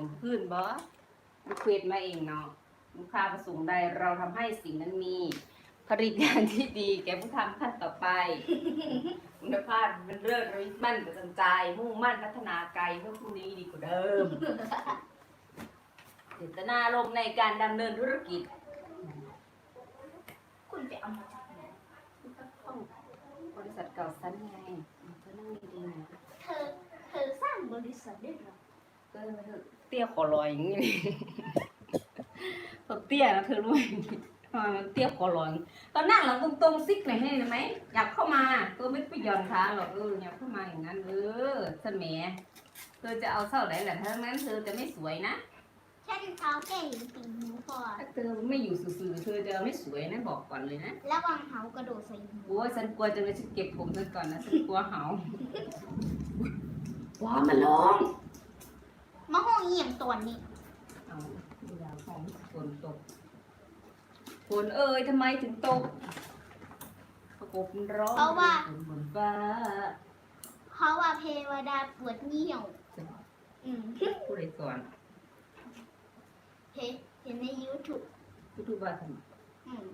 มพื้นบอมันเควดมาเองเนาะลูกค้าประสงค์ใดเราทำให้สิ่งนั้นมีผลิตงานที่ดี แก่ผู้ทำขั้นต่อไป คุณภาพเป็นเรื่องระมิมั่นประจำใจ มุ่งมั่นพัฒนาไกลเพื่อพรุ่งนี้ดีกว่าเดิมเจตนารมณ์ในการดำเนินธุรกิจ คุณไปเอามาจากไหนบริษัทเก่าสั้นไงเธอนั่งดีๆนะเธอ เธอสร้างบริษัทได้เหรอเก็เตี้ยขอลอยอย่างนี้เลยตัวเตี้ยนะเธอรู้ไหมทำไมมันเตี้ยขอลอยตอนนั่งหลังตรงๆซิกหน่อยให้ได้ไหมอยากเข้ามาตัวไม่ไปหย่อนขาหรอกเอออยากเข้ามาอย่างนั้นเออเสมเธอจะเอาเท่าไหร่แหละถ้างั้นเธอจะไม่สวยนะแค่เท้าแก่หินติ่งหูพอถ้าเธอไม่อยู่สื่อๆเธอจะไม่สวยนะบอกก่อนเลยนะระวังเหากระโดดใส่หูโอ้ยฉันกลัวจังเลยฉันเก็บผมเธอก่อนนะฉันกลัวเหาว้ามันร้อง มะฮงเอี่ยงตัวนี้เอาเวลาของฝนตกฝนเอ้ยทำไมถึงตกประกบร้องเพราะว่า ฝนบนฟ้าเพราะว่าเทวดาปวดเหี่ยว อืมผู้ใดสอนเห็นเห็นใน YouTube ผู้ทุบว่าทำไมอืม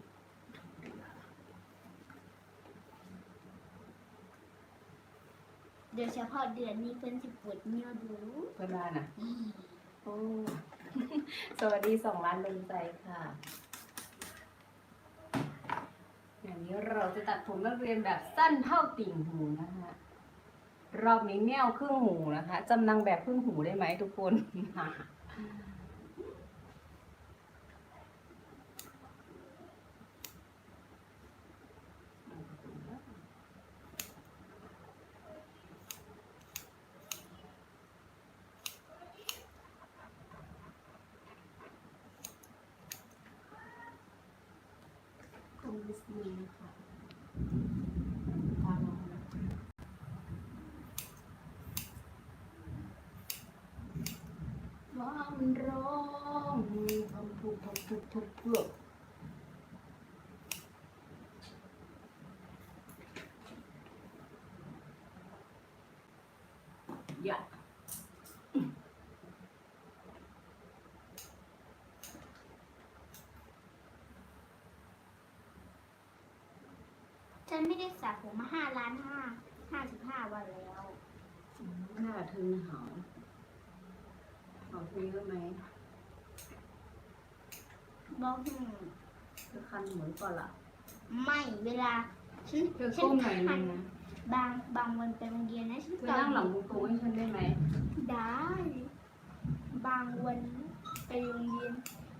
โดยเฉพาะเดือนนี้เพิ่นสิปวดเหี่ยวดู เพื่อนบ้านอะ โอ้ สวัสดีสองล้านดวงใจค่ะ อย่างนี้เราจะตัดผมนักเรียนแบบสั้นเท่าติ่งหูนะคะ รอบนี้แนวครึ่งหูนะคะจำนางแบบครึ่งหูได้ไหมทุกคน คุณดิสนีย์ค่ะตามมานะว่ามันร้องทำทุกทำทุกทุกเพื่อ อย่าฉันไม่ได้สระผมมาห้าล้านห้าห้าสิบห้าวันแล้วหน้าเธอเหาเหาเธอเยอะไหมบอกหืมเธอคันเหมือนก่อนละไม่เวลาฉันเธอฉัก้มหน่อยนึคังนะ บางบางวันไปโรงเรียนนะฉันเธอนั่งหลังตรงๆให้ฉันได้ไหม ได้ บางวันไปโรงเรียน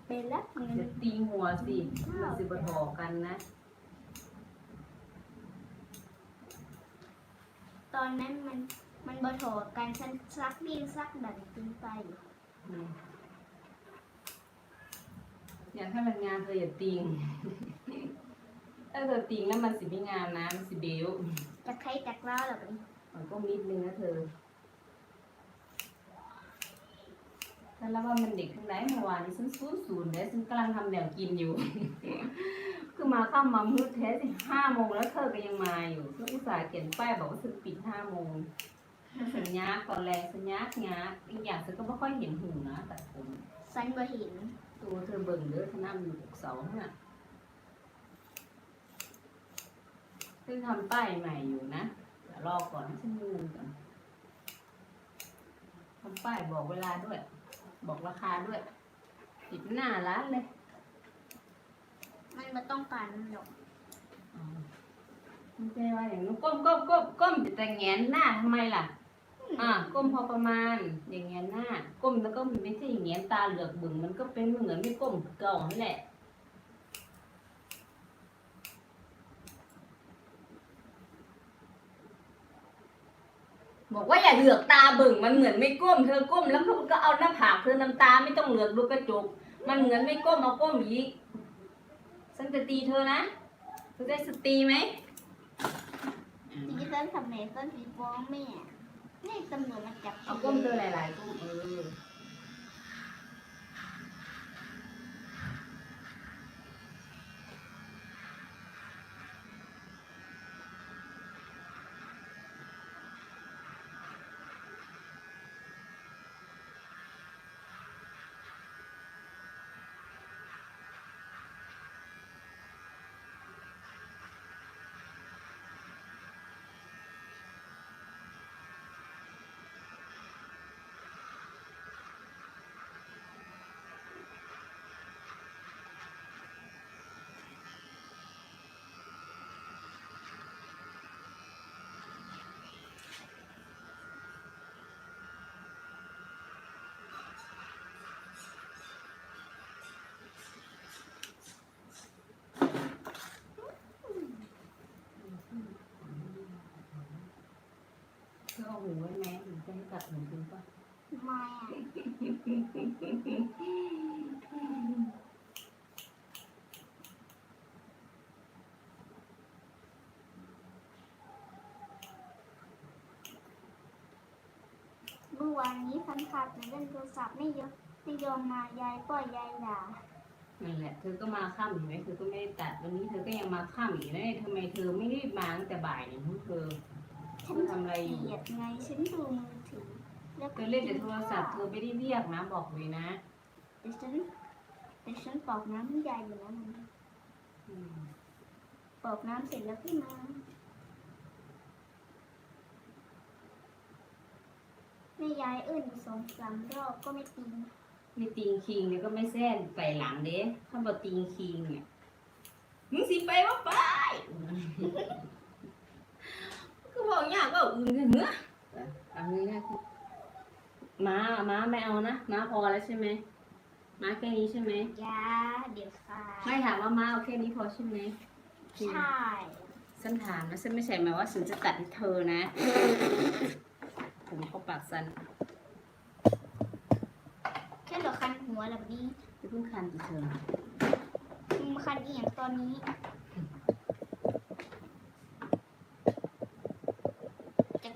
ไปรับเงินจะตีหัวสิมันสิบทอกันนะ ตอนนั้นมันมันบ่ถอกันฉันซักดีซักดันขึ้นไปอืมอยากให้มันงามเธออย่าติงถ้าเธอติงแล้วมันสิไม่งามนะมันสิเบล จะใครจักเล่าหรอนี่มันก็มิดนึงนะเธอฉันแล้วว่ามันเด็กทั้งไหนเมื่อวานนี้ฉันศูนย์ศูนย์เลยฉันกำลังทำแนวกินอยู่ คือมาข้ามมามืดแท้สิห้าโมงแล้วเธอก็ยังมาอยู่ฉันอุตส่าห์เขียนป้ายบอกว่าฉันปิดห้าโมงสัญญาตอนแรกสัญญางาอีกอย่างฉันก็ไม่ค่อยเห็นหูนะแต่ผมฉันบ่เห็นตัวเธอเบิ่งเด้อฉันนั่งอยู่ปกเสาน่ะ เพิ่งทำป้ายใหม่อยู่นะเดี๋ยวรอก่อนให้ฉันดูก่อนทำป้ายบอกเวลาด้วย บอกราคาด้วย ติดหน้าร้านเลยมันไม่ต้องการมันหรอกอ๋อไม่ใช่ว่าอย่างนู้นก้มก้มก้มก้มแต่แงนหน้าทำไมล่ะ อ่า ก้มพอประมาณ อย่างเงี้ยหน้า ก้มแล้วก็มันไม่ใช่อย่างเงี้ยตาเหลือกบึงมันก็เป็นเหมือนไม่ก้มเก่านั่นแหละ บอกว่าอย่าเหลือกตาบึ่งมันเหมือนไม่ก้มเธอก้มแล้วเขาก็เอาหน้าผากเธอน้ำตาไม่ต้องเหลือกดูกระจก มันเหมือนไม่ก้มเอาก้มอีกฉันจะตีเธอนะเธอได้สตีไหมที่ฉันทำไมฉันผีฟ้องแม่นี่ตำรวจมาจับเอาก้มเธอหลายๆก้มเออ หูไว้ไหมหรือจะให้ตัดหูทิ้งปะไม่อะเมื่อวานนี้ฟันขาดแต่เล่นโทรศัพท์ไม่ยอมไม่ยอมมายายปล่อยยายด่านั่นแหละเธอก็มาค่ำเห็นไหมเธอก็ไม่ได้ตัดวันนี้เธอก็ยังมาค่ำอีกนะทำไมเธอไม่รีบมาตั้งแต่บ่ายเนี่ยของเธอ ฉันเธอทำอะไรอยู่ เกลียดไงฉันดูมือถือแล้วเธอเล่นแต่โทรศัพท์เธอไม่ได้เรียกนะบอกเลยนะแต่ฉันแต่ฉันปอกน้ำให้ยายอยู่แล้วมันอืมปอกน้ำเสร็จแล้วพี่มาแม่ยายเอื้นอยู่สองสามรอบก็ไม่ตีมีตีงคิงเนี่ยก็ไม่แซ่นไปหลังเด้ถ้าบอกตีงคิงเนี่ยมึงสิไปว่าไปก็ บอกยากว่าอื่นเนี่ยเหรอเอางี้นะม้าม้าไม่เอานะม้าพอแล้วใช่ไหมม้าแค่นี้ใช่ไหมยาเดี๋ยวค่ะไม่ถามว่าม้าเอาแค่นี้พอใช่ไหมใช่ฉันถามนะฉันไม่ใช่หมายว่าฉันจะตัดให้เธอนะ ผมเขาปากสั้นแค่เหลือคันหัวแล้วแบบนี้จะเพิ่งคันอีเธอมึงมาคันอีอย่างตอนนี้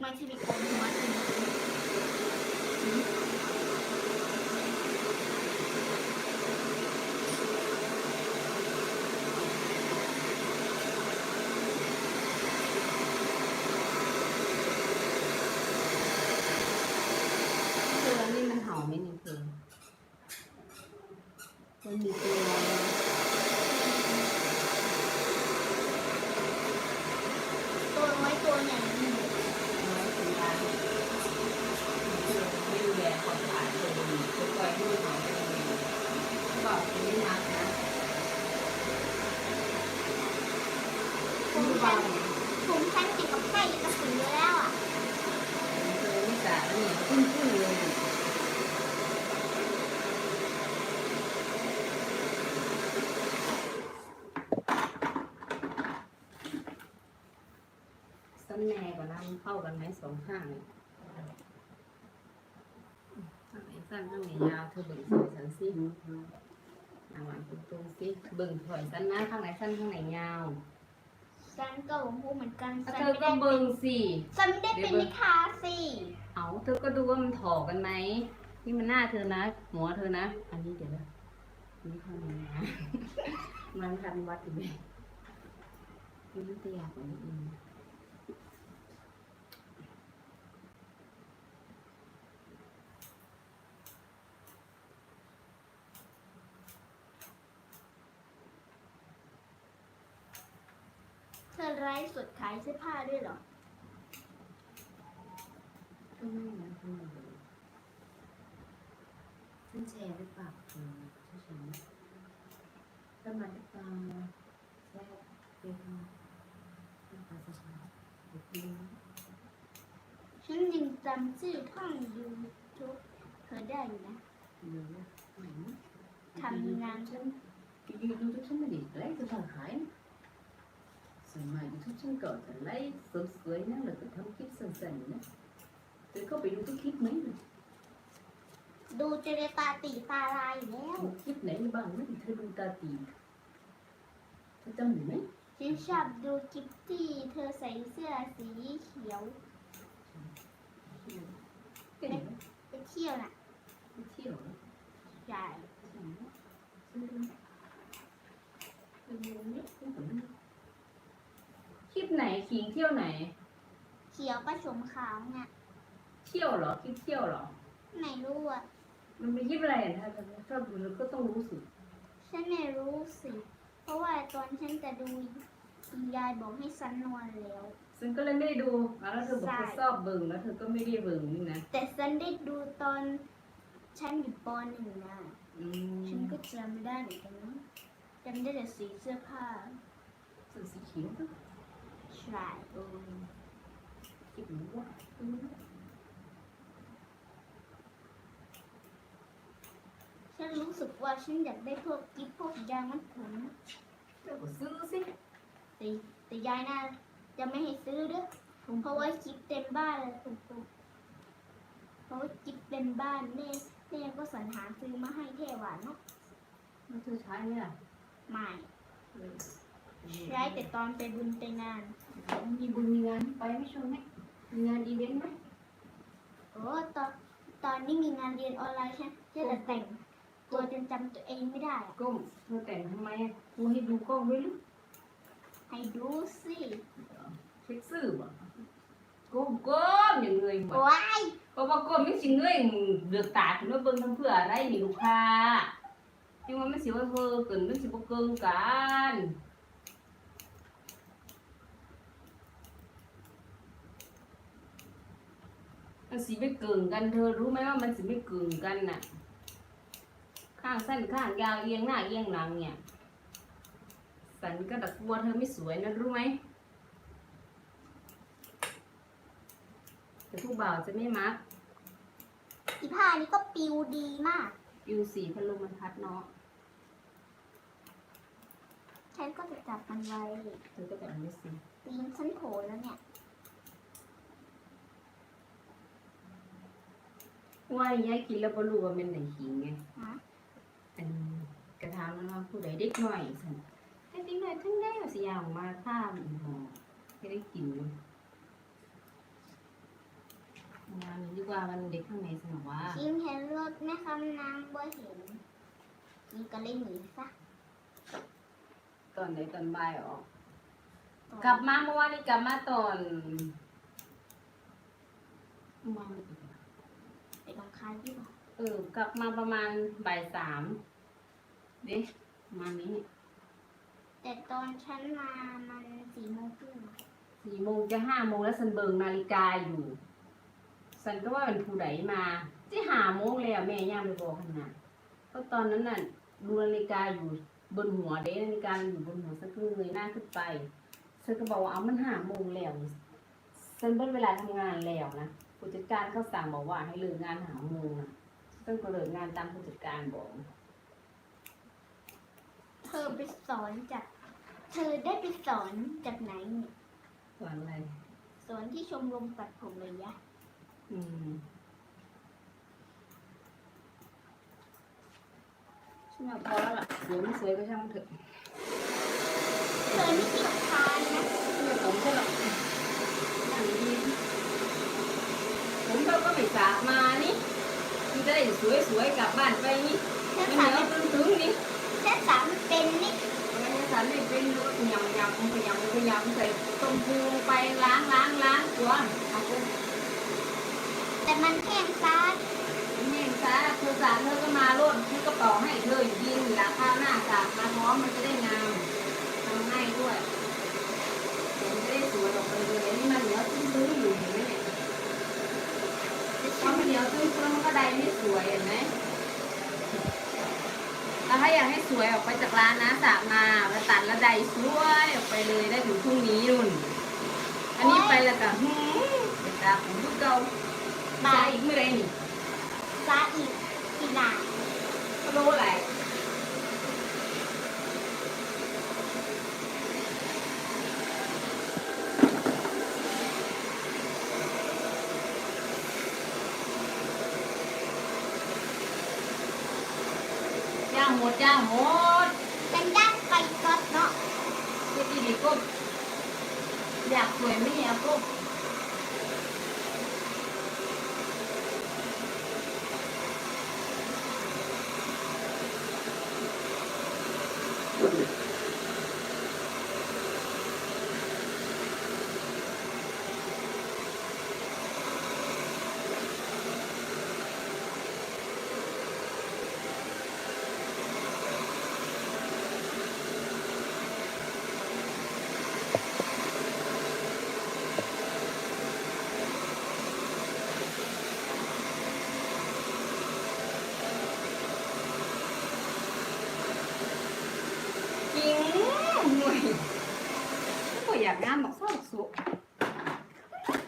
จากมันที่มีโกนหัวจริง เธอนี่มันเห่าไหมนี่เธอมันมีตัวอะไรนะ ตัวน้อยตัวใหญ่นี่ น้อยถึงการเธอไม่ดูแลความสะอาดเธอดีเธอปล่อยให้มันเห่าไปเองบอกจะไม่รักนะ ผ คุณ ม ฟั ฉั ง นผมฉันติดกับไส้กระสือแล้วอะ เธอไม่สะอาดแล้วเนี่ยขึ้นขึ้นเลย สั้ นแน่กว่านั้นเข้ากันไหมสองข้างเนี่ยข้างไหนสั้นข้างไหนยาวเธอเบิ่งสวยสันสิเอาหวานตรงๆสิเบิ่งถอยสั้นนะข้างไหนสั้นข้างไหนยาวฉันก็ผมพูดเหมือนกันถ้าฉันเธอไม่ก็ได้เบิ่งสิฉันไม่ได้เป็นนิทาสิเอาเธอก็ดูว่ามันถอกันไหมนี่มันหน้าเธอนะหัวเธอนะ อันนี้เดี๋ยวนะอันนี้ข้างนี้นะ มันทันวัดอยู่ไหมนี่มันเตียกว่านี้เอง เธอไร้สดขายเสื้อผ้าด้วยเหรอก็ไม่นะคุณหมอฉันแชร์หรือเปล่าเออใช่ใช่ไหมถ้ามันหรือเปล่าแชร์เดี๋ยวมาหรือเปล่าจะใช่เดี๋ยวดูนะฉันยังจำชื่อท่องยูทูบเธอได้อยู่นะเดี๋ยวนะไหนนะทำงานฉันยูทูบฉันไม่ได้ไลฟ์จะทำขายนะ สมัยยูทูบฉันก็จะไลฟ์สวยๆนะแล้วก็ทำคลิปสั้นๆนะเธอเข้าไปดูทุกคลิปไหมนะดูจนตาตีตาลายอยู่แล้วดูคลิปไหนบ้างนะที่เธอดูตาตีเธอจำได้ไหมฉันชอบดูคลิปที่เธอใส่เสื้อสีเขียวไปไหนนะไปเที่ยวน่ะไปเที่ยวเหรอใช่ใช่ไหมเออเออเนี่ยเออค ลิปไหนขิงเที่ยวไหน เขียวผสมขาวเนี่ยเที่ยวเหรอคลิปเที่ยวเหรอ ไม่รู้อะ มันเป็นคลิปอะไรอะถ้าถ้าถ้าดูแล้วก็ต้องรู้สิฉันไม่รู้สิ เพราะว่าตอนฉันจะดูยายบอกให้สันนวลแล้ว ซึ่งก็เลยไม่ได้ดูอะแล้วเธอบอกเธอชอบเบิ่งแล้วเธอก็ไม่ได้เบิ่งนี่นะแต่ฉันได้ดูตอนฉันอยู่ปหนึ่งนะอืฉันมก็จำไม่ได้เหมือนกันนะจำได้แต่สีเสื้อผ้าเสื้อสีเขียว ปะใช่เออคลิปหนูวะอืมฉันรู้สึกว่าฉันอยากได้พวกกิ๊บพวกยางมัดผมเธอก็ซื้อสิแต่แต่ยายน่าจะไม่ให้ซื้อเด้วยเพราะว่ากิ๊บเต็มบ้านเลยผมผมเพราะว่าจิ๊บเป็นบ้านแม่แม่ก็สรรหาซื้อมาให้เทหวานเนาะแล้วเธอใช้ไหมล่ะไม่ เออใช้แต่ตอนไปบุญไปงาน มีบุญมีงานไปไม่ชวนไหมมีงานอีเวนต์ไหมโอ้ตอนตอนนี้มีงานเรียนออนไลน์ใช่ไหมใช่แต่แต่ง ตัวจนจำตัวเองไม่ได้อะก้มเธอแต่งทำไมอะกูให้ดูกล้องด้วยหรือให้ดูสิเช็คสื่อบ่ก้มก้มอย่างเงยหัวโอ้ยเพราะว่าก้มไม่สิเงยเดือกตาถึงว่าเบิ่งทำเพื่ออะไรนี่ลูกค้าจึงว่ามันสิว่าเฮอเกินมันสิบ่เกินกัน มันสิไม่เกินกันเธอรู้ไหมว่ามันสิไม่เกินกันน่ะ ข้างสั้นข้างยาวเอียงหน้าเอียงหลังเนี่ย สันก็ตะกลัวเธอไม่สวยนะรู้ไหมแต่ผู้บ่าวจะไม่มักอีผ้านี้ก็ปิวดีมากยูสีพัดลมมันพัดเนาะฉันก็จะจับมันไว้เธอก็จะเอาไม่สิตีนฉันโผล่แล้วเนี่ย ว่าอย่างยายกินแล้วก็รู้ว่ามันไหนหิงไงฮะอันกระทำมันว่าผู้ใดเด็กหน่อยสันให้เด็กหน่อยทั้งได้เอาสิยางออกมาข้ามหอให้ได้กินเลยงานนี้ดีกว่ามันเด็กข้างในสนอว่าชิมเห็นรถไหมคะนางบ่เห็นนี่ก็เลยหนีซะตอนไหนตอนบ่ายออกกลับมาเมื่อวานนี้กลับมาตอนมาไปล องคายที่บอกเออกลับมาประมาณบ่ายสามเด็ประมาณนี้แต่ตอนฉันมามันสี่โมงครึ่งสี่โมงจะห้าโมงแล้วสันเบิงนาฬิกาอยู่สันก็ว่าเป็นผู้ใดมาที่หาโมงแล้วแม่ย่างไปบอกขนาดเพราะตอนนั้นน่ะดูนาฬิกาอยู่บนหัวเด้นาฬิกาอยู่บนหัวสักครึ่งเลยหน้าขึ้นไปสันก็บอกว่าเอามันห้าโมงแล้วสันเบิ้เวลาทำงานแล้วนะ ผู้จัดการเขาสั่งบอกว่าให้เลิกงานหาโมงนะสันก็เลิกงานตามผู้จัดการบอก เธอไปสอนจาก เธอได้ไปสอนจากไหนเนี่ยส่วนอะไร สอนที่ชมรมตัดผมเลยยะ อืมฉันว่าพอแล้วล่ะสวยไม่สวยก็ช่างมันเถอะเธอนี่ติดคานนะไม่ผมใช่หรอกนั่งดี ผมเราก็ไปสระมานี่มันจะได้สวยๆกลับบ้านไปนี่เธอมันสาเหนีมยวตึงๆนี่เธอสามเป็นนี่มันจะสันไม่เป็นแล้วก็ยำยำพยายามพยายามใส่ต้มพูลงไปล้างล้างล้างตัวเอาไปแต่มันแห้งซาดแม่งซะเธอสาเธอก็มาโลดเธอก็เป่าให้เธออยู่ดีอยากข้าวหน้าสามาพร้อมมันจะได้งามทำง่ายด้วยเดี๋ยวมันจะได้สวยออกไปเลยนี่มันเหนียวตื้อๆอยู่เห็นไหม เนี่ยแต่พฉัอนมันเหนียวตื้อๆมันก็ได้ไม่สวยเห็นไหมแล้วถ้าอยากให้สวยออกไปจากร้านนะสามามาตัดแล้วได้สวยออกไปเลยได้ถึงพรุ่งนี้นุ่น อันนี้ไปแล้วก็หืมไปตาผมทุกเก่าบาใส่ยอีกเมื่อไรนี่ซาอีกอีกหนาก็รู้อะไรางหมดย่างหมดเป็นย่างไก่กรอบเนาะเฮ็ดดีๆก็อยากสวยไม่อยากก็ อยากงานบอกเศร้าสุก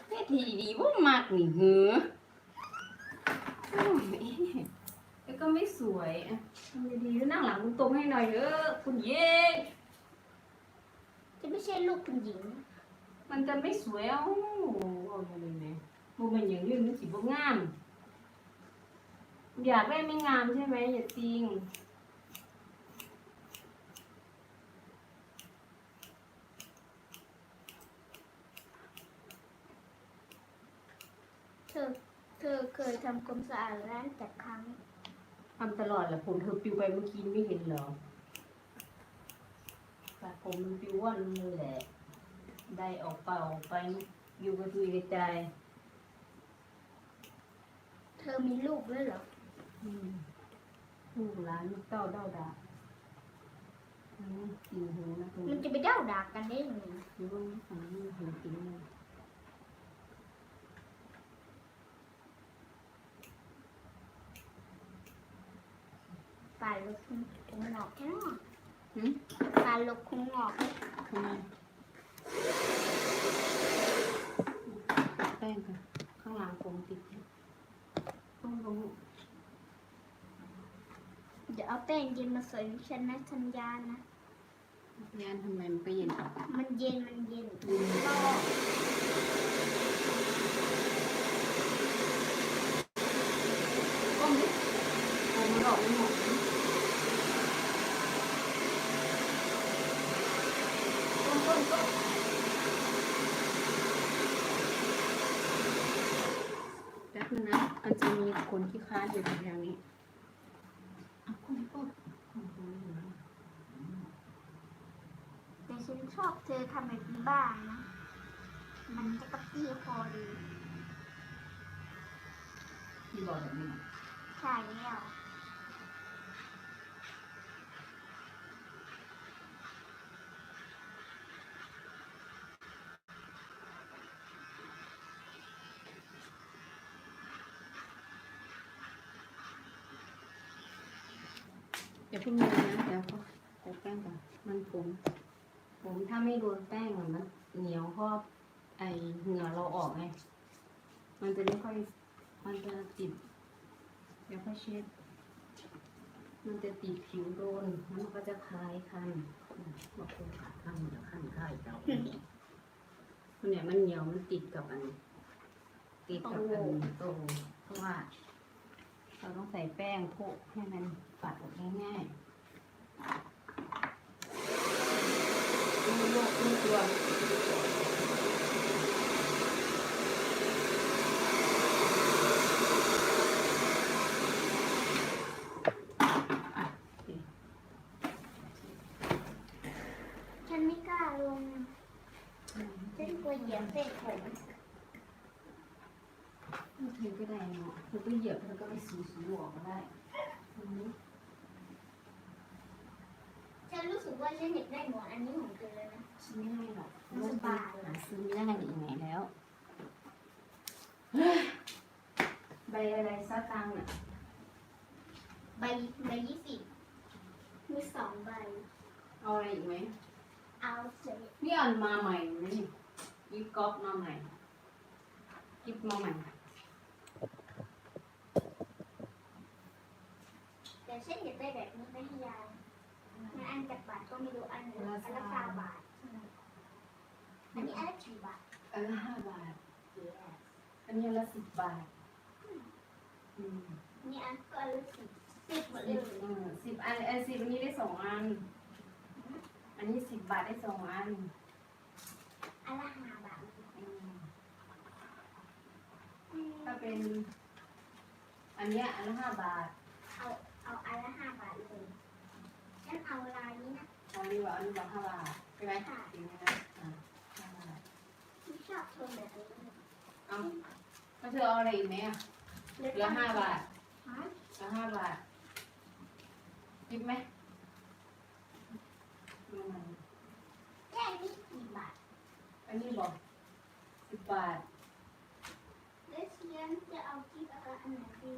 เฮ็ดทีดีว่ามากนี่เหรอโอ้ยแล้วก็ไม่สวยอะทำดีๆแล้วนั่งหลังตรงๆให้หน่อยเถอะคุณเย่จะไม่ใช่ลูกคุณหญิง มันจะไม่สวยเอ้าเอาเลยแม่บ่แม่นอย่างนี้มันสิบ่งาม อยากได้ไม่งามใช่ไหมอย่าจริง เธอ เธอเคยทำความสะอาดร้านแต่ครั้ง ทำตลอดแหละผมเธอปิวไปเมื่อกี้ไม่เห็นเหรอแต่ผมมันปิวว่อนเลยแหละ ได้ออกเป่าออกไปอยู่กระตุยกระจายเธอมีลูกด้วยเหรอ อืมลูกหลานลูกเต้าเด้าดาอืมกินหูนะตรงมันนี้จะไปเด้าดากกันได้ยังไงอยู่ว่าฝั่งนี้หูกินเปลาลูกคงคงงอกแค่นั้นหืมปลาลูกคงงอกทำไมแป้งค่ะข้างหลังผมติดต้องลงเดี๋ยวเอาแป้งเย็นมาใส่ฉันนะสัญญานะยานทำไมมันก็เย็นอะมันเย็น มันเย็นอืมก็ก้มดิผมมันออกไม่หมดก้มก้มก้มแป๊บนึงนะ มันจะมีคนที่ค้านอยู่ทางนี้เอาก้มก้มก้มก้มแต่ฉันชอบเธอทำแบบนี้บ้างนะ มันจะกระปี้พอดี ที่บอกแบบนี้ ใช่แล้ว อย่าเพิ่งเลยนะเดี๋ยวเขาใส่แป้งก่อนมันผมผมถ้าไม่โดนแป้งอะมันเหนียวเพราะไอเหงื่อเราออกไงมันจะไม่ค่อยมันจะติดเดี๋ยวค่อยเช็ด มันจะติดผิวโดนแล้วมันก็จะคลายคันบอกคนขาดคันจะคันคลายเจ้าคนเนี่ยมันเหนียวมันติดกับอันติดกับอันโตเพราะว่าเราต้องใส่แป้งโพกให้มัน ปัดออกง่ายๆลูกลูกลูกตัวอะโอเคฉันไม่กล้าลงฉันกลัวเหยียบเส้นผมเธอก็ได้เนาะเธอก็เหยียบเธอก็ไปสูสูออกก็ได้อืม ฉันรู้สึกว่าฉัน อยากได้หมวกอันนี้ของเธอเลยนะฉันไม่ให้หรอกมันสบาย หาซื้อไม่ได้ยังไงแล้วเฮ้ยใบอะไรซะตังค์น่ะใบใบยี่สิบมีสองใบ เอาอะไรอีกไหมเอาเสร็จนี่อันมาใหม่เลยนี่ยิปก๊อปมาใหม่ยิปมาใหม่แต่ฉันอยากได้แบบนี้ไม่ให้ยาย มันอันจากบาทก็ไม่รู้อันอันละเก้าบาทอันนี้อันละกี่บาทอันละห้าบาท อันนี้อันละสิบบาท อืมอันนี้อันก็อันละสิบสิบหมดเลสิยบเออสิบอันอันสิบอันนี้ได้สองอัน อันนี้สิบบาทได้สองอัน อันละห้าบาทอืมถ้าเป็น อันเนี้ยอันละห้าบาท เอาเอาอันละห้าบาทเลยฉัน เอาลายนี้นะอันนี้ว่าอันนี้ว่าห้าบาทใช่ไหมค่ะจริงไหมนะอ่าห้าบาทที่ชอบโทนแบบนี้เอาแล้วเธอเอาอะไรอีกไหมอะเหลือห้าบาทฮะเหลือห้าบาทยิบไหมเอามาแค่นี้กี่บาท อันนี้บอกสิบบาทแล้วฉันจะเอากิ๊บอะไรอันไหนดี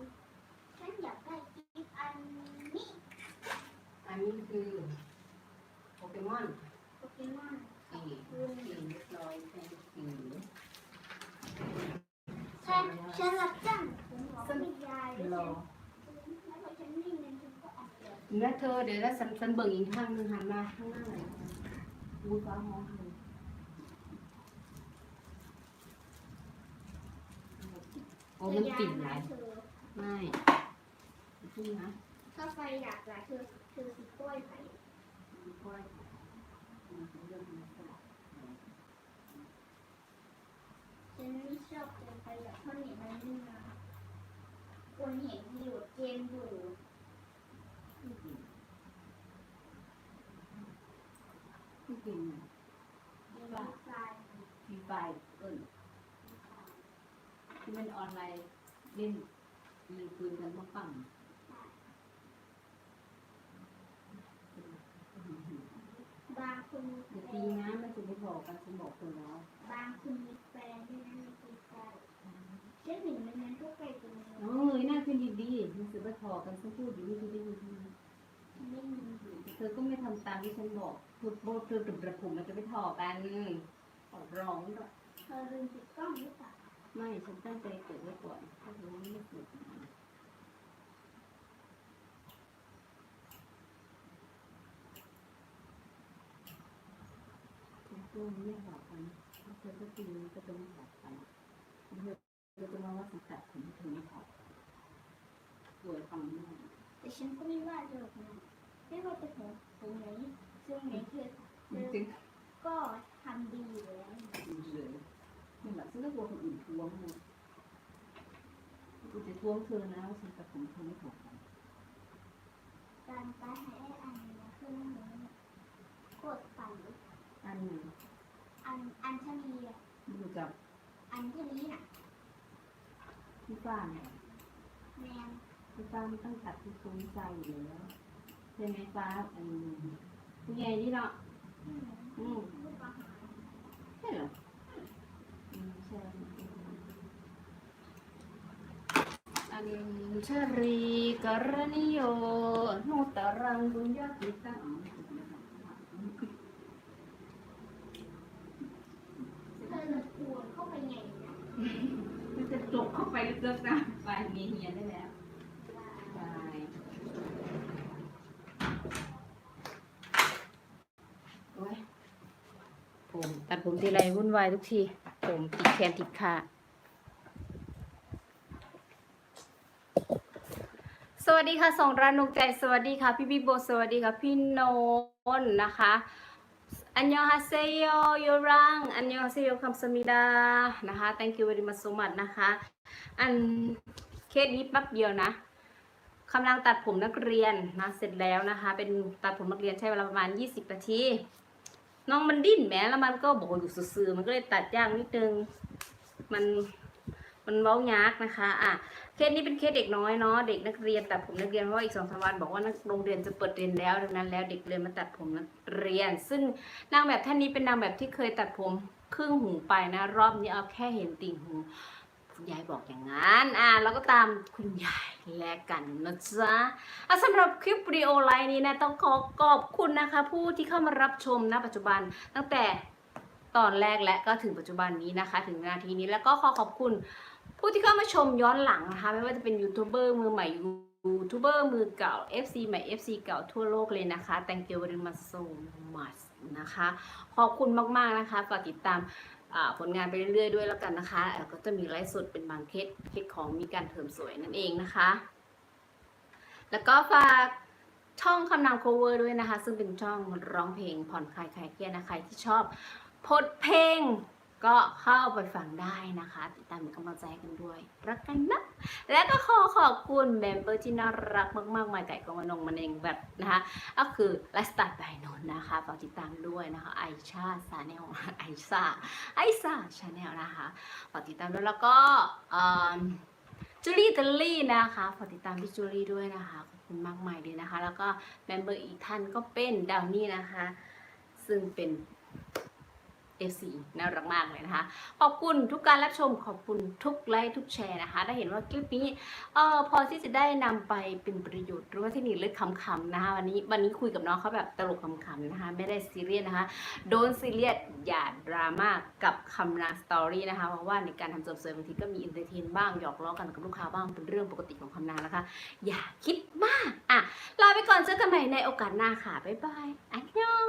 ฉันอยากได้กิ๊บอันนี้ อันนี้คือโปเกมอนโปเกมอนสีสีเรียบร้อยเป็นสีฉันฉันรับจ้างผมบอกไม่ยายเลยรอแล้วพอฉันไม่มีเงินฉันก็ออกเลยเนื้อเธอเดี๋ยวแล้วฉันฉันเบิ่งอีกข้างหนึงหันมาข้างหน้าหน่อยบูฟ้าห้องเลยโอ้มันติดหลายเธอไม่ขึ้นนะถ้าไฟดับละเธอ เธอสิกล้วยไปค่อยมันเป็นเรื่องธรรมชาติฉันไม่ชอบเกินไปแบบเพราะเน็ตมันไม่มาคนเห็นอยู่เกมอยู่ไม่กินไม่กินมีไฟฟรีไฟเอิญที่มันออนไลน์เล่นยิงปืนกันมางบาง คนมีอย่าแฟตีนนะมันจะไม่บอกกันฉันบอกคนแล้วบางคนมีแฟนด้วยนะมีแฟนฉันเห็นมันนั้นก็ไปตรงนี้เอ้ยน่าเป็นดีๆมันสืบไปพอกันฉันพูดอยู่ไม่คิดได้ยินที่นั่นไม่มีเธอก็ไม่ทำตามที่ฉันบอกพูดโบเธอตุ่มระผมมันจะไปถอกันขอร้องด้วยเธอลืมปิดกล้องหรือเปล่าไม่ฉันตั้งใจเกิดไว้ก่อนถ้าเธอไม่เกิด ตัวนี้ไม่บอกกันเธอก็ตีก็จะไม่บอกกันเธอจะมาว่าสังกัดถึงถึงไม่พอป่วยฟังไม่ได้แต่ฉันก็ไม่ว่าเธอหรอกนะไม่ว่าจะผมผมไหนซึ่งไหนเธอเธอจริงก็ทำดีอยู่แล้วเลยมันแบบฉันก็กลัวคนอื่นทวงเลยกูจะทวงเธอนะว่าฉันกับผมเธอไม่ถูกกันการไปให้อันนี้ขึ้นนี้โคตรฝันอันหนึ่ง อันอันชลีอะดูกับอันชลีน่ะพี่ฟ้าเนี่ยแมนพี่ฟ้ามันต้องตัดที่ซุ้มใจอยู่แล้วใช่ไหมฟ้าอันนี้ผู้ใหญ่นี่เนาะอืมอืมลูกอาหารใช่เหรออืมใช่อันนี้ชารีกรณิโยโนตารังบุญญาติตัง เธอจะกวนเข้าไปไงนะ มันจะจกเข้าไปลึกๆนะไปเมียเฮียได้แล้วใช่โอ้ยผมตัดผมทีไรวุ่นวายทุกที ผมติดแขนติดขาสวัสดีค่ะส่งรานุกใจสวัสดีค่ะ พี่บิโบสวัสดีค่ะ พี่โนนนะคะ อันยองฮาเซโยโยรังอันยองฮาเซโยคัมสมิดานะคะ thank you very much so much นะคะ อันเคสนี้แป๊บเดียวนะกำลังตัดผมนักเรียนนะเสร็จแล้วนะคะ เป็นตัดผมนักเรียนใช้เวลาประมาณ 20 นาทีน้องมันดิ้นแหมแล้วมันก็บอกว่าอยู่ซื่อๆมันก็เลยตัดยากนิดนึง มันมันเว้ายากนะคะ อะ เคสนี้เป็นเคสเด็กน้อยเนาะเด็กนักเรียนตัดผมนักเรียนเพราะว่าอีกสองสามวันบอกว่านักโรงเรียนจะเปิดเรียนแล้วดังนั้นแล้วเด็กเรียนมาตัดผมนักเรียน ซึ่งนางแบบท่านนี้เป็นนางแบบที่เคยตัดผมครึ่งหูไปนะ รอบนี้เอาแค่เห็นติ่งหูคุณยายบอกอย่างนั้นอ่าเราก็ตามคุณยายแลกกันนะจ๊ะอะสำหรับคลิปวิดีโอไลน์นี้นะต้องขอขอบคุณนะคะ ผู้ที่เข้ามารับชมณปัจจุบันตั้งแต่ตอนแรกและก็ถึงปัจจุบันนี้นะคะ ถึงนาทีนี้แล้วก็ขอขอบคุณ ผู้ที่เข้ามาชมย้อนหลังนะคะ ไม่ว่าจะเป็นยูทูบเบอร์มือใหม่ยูทูบเบอร์มือเก่า FC ใหม่ FC เก่าทั่วโลกเลยนะคะ thank you very much so much นะคะ ขอบคุณมาก ๆ นะคะ ฝากติดตามผลงานไปเรื่อย ๆ ด้วยแล้วกันนะคะ ก็จะมีไลฟ์สดเป็นบางเคสเคสของมีการเถิมสวยนั่นเองนะคะ แล้วก็ฝากช่องคำนำ cover ด้วยนะคะ ซึ่งเป็นช่องร้องเพลงผ่อนคลายคลายเครียดนะใครที่ชอบพดเพลง ก็เข้าไปฟังได้นะคะ ติดตามเป็นกำลังใจกันด้วย รักกันนะ และก็ขอขอบคุณเมมเบอร์ที่น่ารักมากๆ มายไก่กองมานงมันเองแบบนะคะ ก็คือไลฟ์สไตล์บายนนนะคะฝากติดตามด้วยนะคะ ไอชาซาแนลไอซาไอซาชาแนลนะคะฝากติดตามด้วยแล้วก็จูลี่เตลลี่นะคะฝากติดตามพี่จูลี่ด้วยนะคะขอบคุณมากมายเลยนะคะ แล้วก็เมมเบอร์อีกท่านก็เป็นดาวนี่นะคะ ซึ่งเป็น FC น่ารักมากเลยนะคะ ขอบคุณทุกการรับชมขอบคุณทุกไลค์ทุกแชร์นะคะได้เห็นว่าคลิปนี้เออพอที่จะได้นำไปเป็นประโยชน์หรือว่าเทคนิคเล็กคำๆนะคะวันนี้วันนี้คุยกับน้องเขาแบบตลกคำๆนะคะ ไม่ได้ซีเรียสนะคะ โดนซีเรียสอย่าดราม่ากับคำนาสตอรี่นะคะ เพราะว่าในการทำเสริมบางทีก็มีอินเตอร์เทนบ้างหยอกล้อกันกับลูกค้าบ้างเป็นเรื่องปกติของคำนานะคะ อย่าคิดมากอะลาไปก่อนเจอกันใหม่ในโอกาสหน้าค่ะบ๊ายบายอันยอง